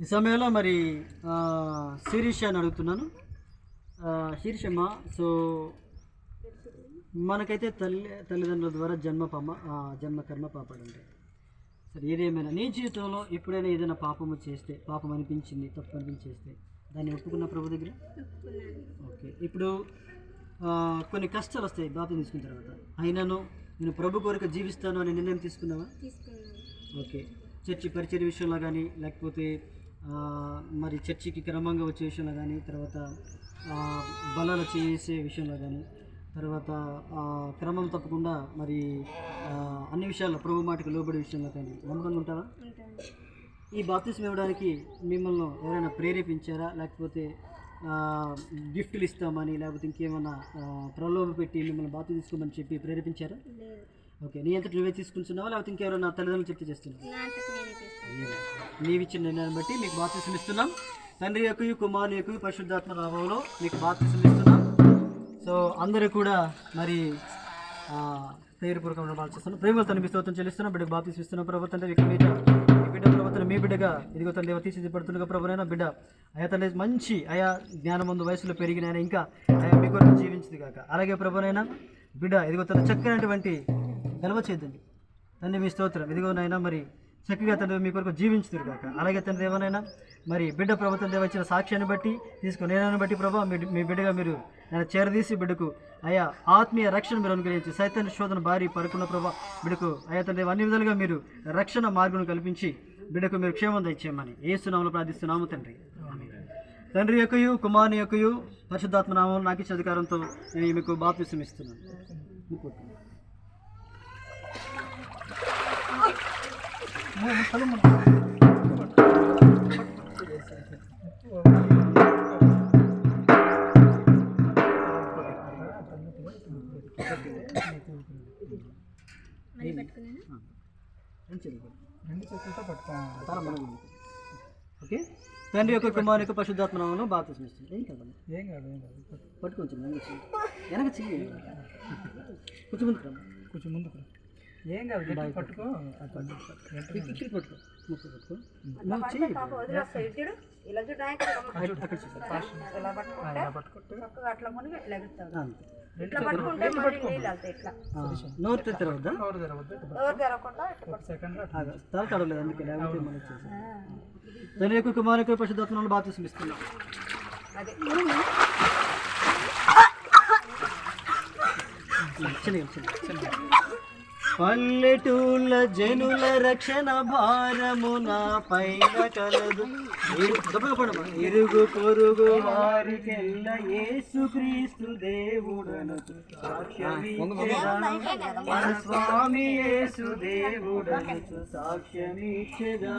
ఈ సమయంలో మరి శిరీష అని అడుగుతున్నాను. శీర్షమ్మ సో మనకైతే తల్లి తల్లిదండ్రుల ద్వారా జన్మ ఆ, జన్మ కర్మ పాపాలు ఉంటాయి సరే ఏదేమైనా నీ జీవితంలో ఎప్పుడైనా ఏదైనా పాపము చేస్తే పాపం అనిపించింది తప్పు అనిపించి చేస్తే దాన్ని ఒప్పుకున్న ప్రభు దగ్గర? ఓకే ఇప్పుడు కొన్ని కష్టాలు వస్తాయి బాప్తి తీసుకున్న తర్వాత. అయినను నేను ప్రభు కోరిక జీవిస్తాను అనే నిర్ణయం తీసుకున్నావా? ఓకే చర్చి పరిచయ విషయంలో కానీ లేకపోతే మరి చర్చికి క్రమంగా వచ్చే విషయంలో కానీ తర్వాత బలాలు చేసే విషయంలో కానీ తర్వాత క్రమం తప్పకుండా మరి అన్ని విషయాల్లో ప్రభు మాటకు లోబడే విషయంలో కానీ నమ్మకంగా ఉంటావా? ఈ బాప్తిసం ఇవ్వడానికి మిమ్మల్ని ఎవరైనా ప్రేరేపించారా? లేకపోతే గిఫ్ట్లు ఇస్తామని లేకపోతే ఇంకేమన్నా ఆ, ప్రలోభ పెట్టి మిమ్మల్ని బాప్తి తీసుకోమని చెప్పి ప్రేరేపించారా? ఓకే. నీ అంతటి నువ్వే తీసుకుంటున్నావా? లేకపోతే ఇంకెవరైనా తల్లిదండ్రులు చెప్తే చేస్తున్నావా? నీవిచ్చిన నిర్ణయాన్ని బట్టి మీకు బాప్తిసం ఇస్తున్నాం. తండ్రి యొక్క కుమారుని యొక్క పరిశుద్ధాత్మ రాభంలో మీకు బాప్తిసం ఇస్తున్నాం. సో అందరూ కూడా మరి పేరుపూర్వకంగా బాధిస్తున్నాం ప్రేమలు తన మీ స్తోత్రం చెల్లిస్తున్నాం. బిడ్డకు బాప్తిసం ఇస్తున్నాం. ప్రభుత్వం మీద ఈ బిడ్డ ప్రభుత్వం మీ బిడ్డగా ఇదిగో దేవ తీర్చిదిపడుతుండగా ప్రభునైనా బిడ్డ అయా తండ్రి మంచి అయా జ్ఞానం ముందు వయసులో పెరిగిన ఆయన ఇంకా అయా మీ కొరకు జీవించింది కాక. అలాగే ప్రభునైనా బిడ్డ ఇదిగో తన చక్కనటువంటి గెలవ చేద్దండి తండ్రి మీ స్తోత్రం. ఇదిగోనైనా మరి చక్కగా తండ్రి మీ కొరకు జీవించుతురు కాక అలాగే తండ్రి ఏమైనా మరి బిడ్డ ప్రభుత్వం వచ్చిన సాక్ష్యాన్ని బట్టి తీసుకుని నేనని బట్టి ప్రభావ మీ మీ బిడ్డగా మీరు నేను చేరదీసి బిడ్డకు అయా ఆత్మీయ రక్షణ మీరు అనుగ్రహించి సైతాన్ని శోధన భారీ పరుకున్న ప్రభా బిడ్డకు అయా తండ్రి అన్ని విధాలుగా మీరు రక్షణ మార్గం కల్పించి బిడ్డకు మీరు క్షేమం దయచేయమని ఏసునామలు ప్రార్థిస్తున్నాము తండ్రి. తండ్రి యొక్కయు కుమారుని యొక్కయు పరిశుద్ధాత్మ నామం నాకు ఇచ్చే అధికారంతో నేను మీకు బాప్తిసం ఇస్తున్నాను మీకు రెండు చేతులతో పట్టుకోవాలి చాలా మనకు ఉంది. ఓకే? తండ్రి యొక్క కుమారుని యొక్క పరిశుద్ధాత్మ నామంలో బాప్తిసం ఇస్తుంది. ఏం కాదు. ఏం కాదు ఏం కాదు. వెనక చెయ్యి. వెనక చెయ్యి. కొంచెం ముందుకు రా. కొంచెం ముందుకు రా. ఏం కాదు పట్టుకో. ఇక్కడ పట్టుకో ముక్కు పట్టుకో. నువ్వు చెయ్యి. ఇట్లా ఇట్లా. నోరు తెరవద్దా? ఇట్లా. తల తడవలేదు అందుకే లేకపోతే మనం చేసాం తండ్రి యొక్క కుమారుని యొక్క పరిశుద్ధాత్మ నామంలో బాప్తిసం ఇస్తున్నాం అదే. చిన్నగా, చిన్నగా. పల్లెటూళ్ళ జనుల రక్షణ భారమున పైన కలదు. ఇరుగు పొరుగు వారికెల్ల యేసుక్రీస్తు దేవుడను మన స్వామి యేసు దేవుడను సాక్ష్యమిచ్చెదా.